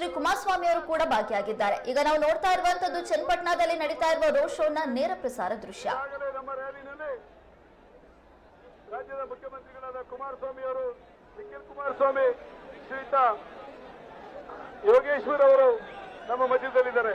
D Kumaraswamy ಅವರು ಕೂಡ ಭಾಗಿಯಾಗಿದ್ದಾರೆ. ಈಗ ನಾವು ನೋಡ್ತಾ ಇರುವಂತದ್ದು ಚನ್ನಪಟ್ಟಣದಲ್ಲಿ ನಡೀತಾ ಇರುವ ರೋಡ್ನ ನೇರ ಪ್ರಸಾರ ದೃಶ್ಯ. ರಾಜ್ಯದ ಮುಖ್ಯಮಂತ್ರಿಗಳಾದ ಕುಮಾರಸ್ವಾಮಿ ಅವರು, ನಿಖಿಲ್ ಕುಮಾರಸ್ವಾಮಿ, ಶ್ರೀಯುತ ಯೋಗೇಶ್ವರ್ ಅವರು ನಮ್ಮ ಮಧ್ಯದಲ್ಲಿದ್ದಾರೆ.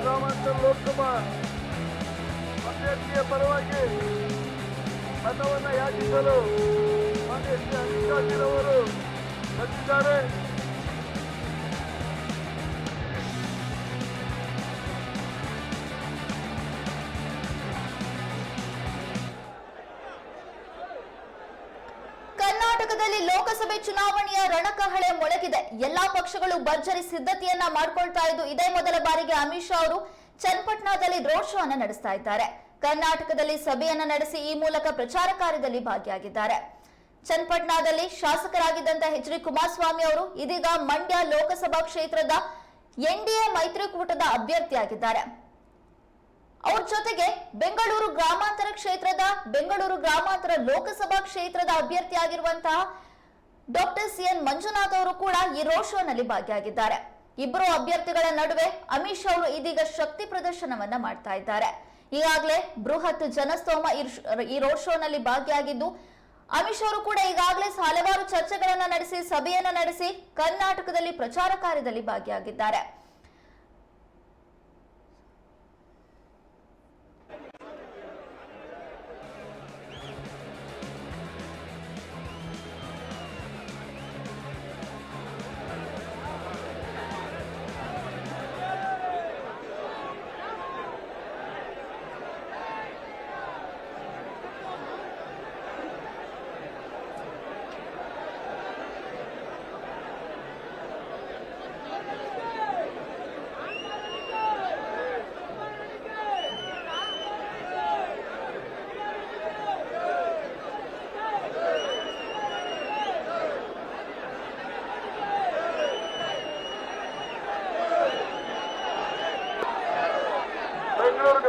ಗ್ರಾಮಾಂತರ ಲೋಕಸಭಾ ಅಭ್ಯರ್ಥಿಯ ಪರವಾಗಿ ಮತವನ್ನು ಯಾಚಿಸಲು ಅಮಿತ್ ಶಾಜಿರವರು ಬಂದಿದ್ದಾರೆ ಕರ್ನಾಟಕದಲ್ಲಿ ಲೋಕಸಭೆ ಚುನಾವಣೆಯ ರಣಕಹಳೆ ಮೊಳಗಿದೆ. ಎಲ್ಲಾ ಪಕ್ಷಗಳು ಭರ್ಜರಿ ಸಿದ್ಧತೆಯನ್ನ ಮಾಡ್ಕೊಳ್ತಾ ಇದ್ದು ಇದೇ ಮೊದಲ ಬಾರಿಗೆ ಅಮಿತ್ ಶಾ ಅವರು ಚನ್ನಪಟ್ಟಣದಲ್ಲಿ ರೋಡ್ ಶೋ ಅನ್ನ ನಡೆಸ್ತಾ ಇದ್ದಾರೆ. ಕರ್ನಾಟಕದಲ್ಲಿ ಸಭೆಯನ್ನ ನಡೆಸಿ ಈ ಮೂಲಕ ಪ್ರಚಾರ ಕಾರ್ಯದಲ್ಲಿ ಭಾಗಿಯಾಗಿದ್ದಾರೆ. ಚನ್ನಪಟ್ಟಣದಲ್ಲಿ ಶಾಸಕರಾಗಿದ್ದಂತ ಎಚ್ ಡಿ ಕುಮಾರಸ್ವಾಮಿ ಅವರು ಇದೀಗ ಮಂಡ್ಯ ಲೋಕಸಭಾ ಕ್ಷೇತ್ರದ ಎನ್ಡಿಎ ಮೈತ್ರಿಕೂಟದ ಅಭ್ಯರ್ಥಿಯಾಗಿದ್ದಾರೆ. ಅವ್ರ ಜೊತೆಗೆ ಬೆಂಗಳೂರು ಗ್ರಾಮಾಂತರ ಕ್ಷೇತ್ರದ, ಬೆಂಗಳೂರು ಗ್ರಾಮಾಂತರ ಲೋಕಸಭಾ ಕ್ಷೇತ್ರದ ಅಭ್ಯರ್ಥಿಯಾಗಿರುವಂತಹ ಡಾಕ್ಟರ್ ಸಿ ಎನ್ ಮಂಜುನಾಥ್ ಅವರು ಕೂಡ ಈ ರೋಡ್ ಶೋನಲ್ಲಿ ಭಾಗಿಯಾಗಿದ್ದಾರೆ. ಇಬ್ಬರು ಅಭ್ಯರ್ಥಿಗಳ ನಡುವೆ ಅಮಿತ್ ಶಾ ಅವರು ಇದೀಗ ಶಕ್ತಿ ಪ್ರದರ್ಶನವನ್ನ ಮಾಡ್ತಾ ಇದ್ದಾರೆ. ಈಗಾಗಲೇ ಬೃಹತ್ ಜನಸ್ತೋಮ ಈ ರೋಡ್ ಶೋನಲ್ಲಿ ಭಾಗಿಯಾಗಿದ್ದು, ಅಮಿತ್ ಶಾ ಅವರು ಕೂಡ ಈಗಾಗಲೇ ಹಲವಾರು ಚರ್ಚೆಗಳನ್ನ ನಡೆಸಿ, ಸಭೆಯನ್ನ ನಡೆಸಿ ಕರ್ನಾಟಕದಲ್ಲಿ ಪ್ರಚಾರ ಕಾರ್ಯದಲ್ಲಿ ಭಾಗಿಯಾಗಿದ್ದಾರೆ.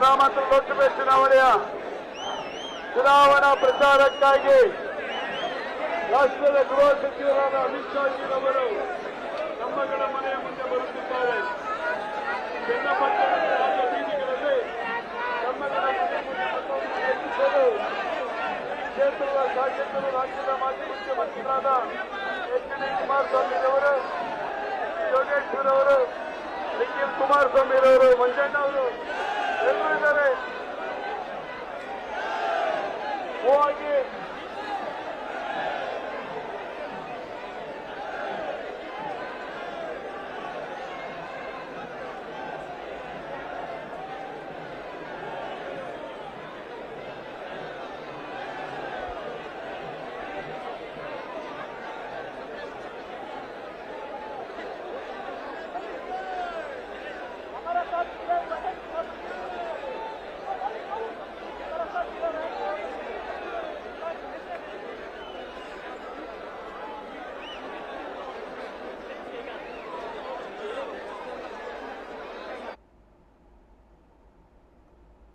ಗ್ರಾಮಾಂತರ ಲೋಕಸಭೆ ಚುನಾವಣೆಯ ಚುನಾವಣಾ ಪ್ರಚಾರಕ್ಕಾಗಿ ರಾಷ್ಟ್ರದ ಗೃಹ ಸಚಿವರಾದ ಅಮಿತ್ ಶಾ ಅವರು ನಮ್ಮಗಳ ಮನೆಯ ಮುಂದೆ ಬರುತ್ತಿದ್ದಾರೆ. ಬೀದಿಗಳಲ್ಲಿ ನಮ್ಮಗಳ ಮನೆಯ ಹೆಚ್ಚಿಸಲು ಕ್ಷೇತ್ರದ ಶಾಸಕರು, ರಾಜ್ಯದ ಮಾಜಿ ಮುಖ್ಯಮಂತ್ರಿಗಳಾದ ಎಚ್ ಡಿ ಕುಮಾರಸ್ವಾಮಿ ಅವರು ಯೋಗೇಶ್ವರ್ ಅವರು ನಿಖಿಲ್ ಕುಮಾರಸ್ವಾಮಿ ಅವರು ಮಂಜಣ್ಣ ಅವರು Folge